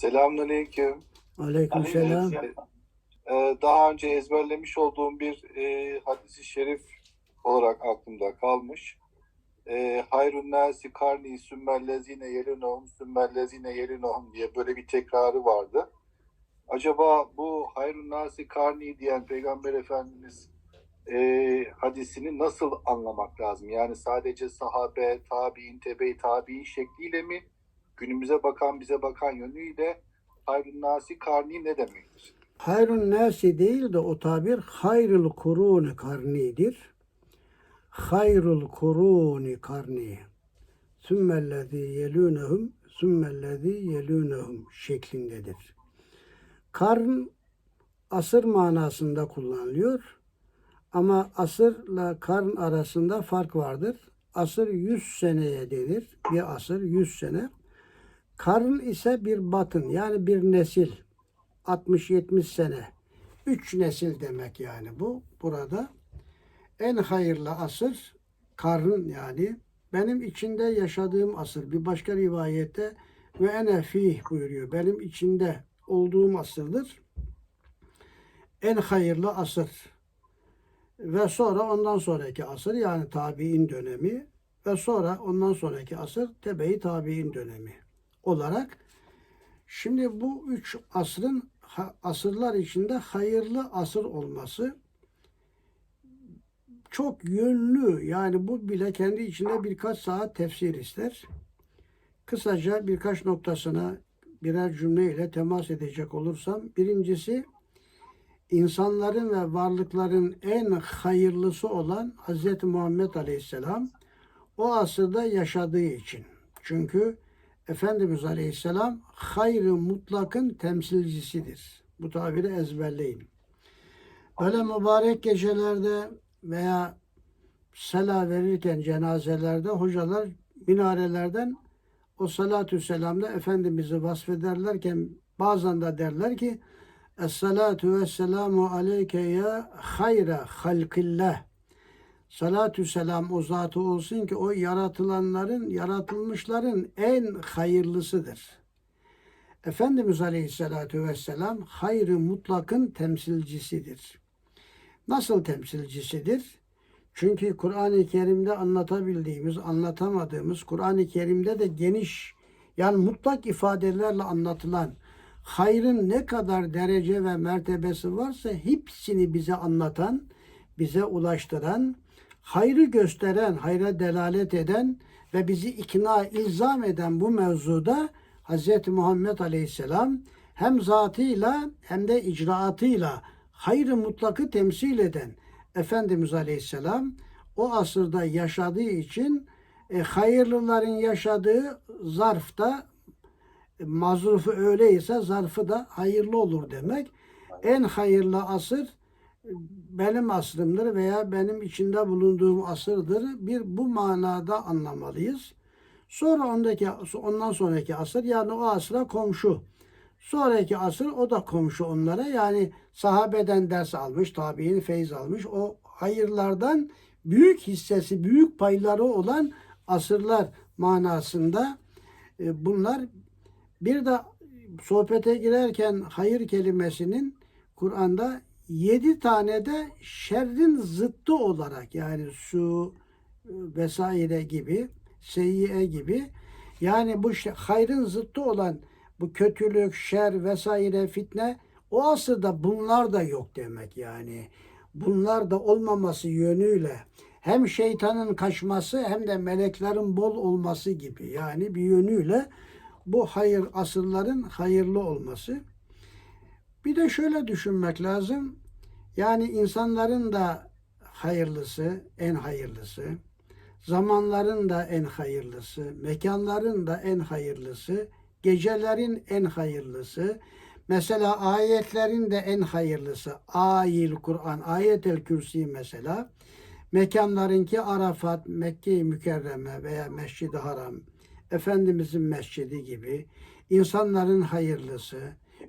Selamünaleyküm. Aleykümselam. Ee, daha önce ezberlemiş olduğum bir e, hadisi şerif olarak aklımda kalmış. E, Hayrun nasi karni sümmellezine yelinohum sümmellezine yelinohum diye böyle bir tekrarı vardı. Acaba bu hayrun nasi karni diyen Peygamber Efendimiz e, hadisini nasıl anlamak lazım? Yani sadece sahabe, tabi'in, tebe-i tabi'in şekliyle mi? Günümüze bakan, bize bakan yönüyle hayrun nasi karni ne demektir? Hayrun nasi değil de o tabir hayrul kuruni karnidir. Hayrul kuruni karni. Sümmellezî yelûnehum sümmellezî yelûnehum şeklindedir. Karn asır manasında kullanılıyor. Ama asırla karn arasında fark vardır. Asır 100 seneye denir. Bir asır 100 sene. Karn ise bir batın yani bir nesil. 60-70 sene. Üç nesil demek yani bu burada. En hayırlı asır karın yani benim içinde yaşadığım asır. Bir başka rivayette ve ene fih buyuruyor. Benim içinde olduğum asırdır. En hayırlı asır. Ve sonra ondan sonraki asır yani tabi'in dönemi ve sonra ondan sonraki asır tebe-i tabi'in dönemi olarak Şimdi bu üç asrın asırlar içinde hayırlı asır olması çok yönlü yani bu bile kendi içinde birkaç saat tefsir ister. Kısaca birkaç noktasına birer cümleyle temas edecek olursam birincisi insanların ve varlıkların en hayırlısı olan Hz. Muhammed Aleyhisselam o asırda yaşadığı için. Çünkü Efendimiz Aleyhisselam hayrı mutlakın temsilcisidir. Bu tabiri ezberleyin. Böyle mübarek gecelerde veya sela verirken cenazelerde hocalar minarelerden o salatü selamda Efendimiz'i vasfederlerken bazen de derler ki Es-salatu ve selamu aleyke ya hayra halkillah. Salatü selam o zatı olsun ki o yaratılanların, yaratılmışların en hayırlısıdır. Efendimiz Aleyhisselatü Vesselam hayrı mutlakın temsilcisidir. Nasıl temsilcisidir? Çünkü Kur'an-ı Kerim'de anlatabildiğimiz, anlatamadığımız, Kur'an-ı Kerim'de de geniş, yani mutlak ifadelerle anlatılan hayrın ne kadar derece ve mertebesi varsa hepsini bize anlatan, bize ulaştıran, hayrı gösteren, hayra delalet eden ve bizi ikna, ilzam eden bu mevzuda Hz. Muhammed Aleyhisselam hem zatıyla hem de icraatıyla hayrı mutlakı temsil eden Efendimiz Aleyhisselam o asırda yaşadığı için e, hayırlıların yaşadığı zarfta e, mazrufu öyleyse zarfı da hayırlı olur demek. En hayırlı asır benim asrımdır veya benim içinde bulunduğum asırdır. Bir bu manada anlamalıyız. Sonra ondaki ondan sonraki asır yani o asra komşu. Sonraki asır o da komşu onlara. Yani sahabeden ders almış, tabi'in feyz almış. O hayırlardan büyük hissesi, büyük payları olan asırlar manasında e, bunlar. Bir de sohbete girerken hayır kelimesinin Kur'an'da yedi tane de şerrin zıttı olarak yani su vesaire gibi, seyyiye gibi yani bu hayrın zıttı olan bu kötülük, şer vesaire fitne o asırda bunlar da yok demek yani. Bunlar da olmaması yönüyle hem şeytanın kaçması hem de meleklerin bol olması gibi yani bir yönüyle bu hayır asırların hayırlı olması. Bir de şöyle düşünmek lazım. Yani insanların da hayırlısı, en hayırlısı, zamanların da en hayırlısı, mekanların da en hayırlısı, gecelerin en hayırlısı, mesela ayetlerin de en hayırlısı, ayil Kur'an, ayetel kürsi mesela, mekanlarınki Arafat, Mekke-i Mükerreme veya Mescid-i Haram, Efendimizin mescidi gibi, insanların hayırlısı,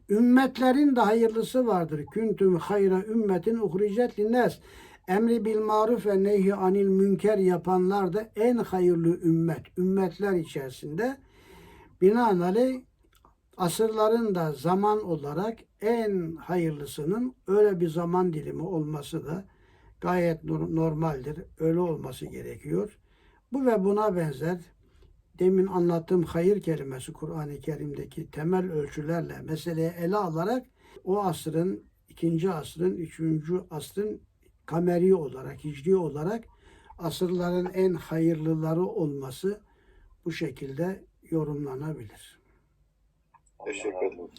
Ümmetlerin de hayırlısı vardır. Küntüm hayra ümmetin uhricet linnes. Emri bil maruf ve nehi anil münker yapanlar da en hayırlı ümmet. Ümmetler içerisinde binaenaleyh asırların da zaman olarak en hayırlısının öyle bir zaman dilimi olması da gayet nor- normaldir. Öyle olması gerekiyor. Bu ve buna benzer demin anlattığım hayır kelimesi Kur'an-ı Kerim'deki temel ölçülerle meseleye ele alarak o asrın, ikinci asrın, üçüncü asrın kameri olarak, hicri olarak asırların en hayırlıları olması bu şekilde yorumlanabilir. Teşekkür ederim.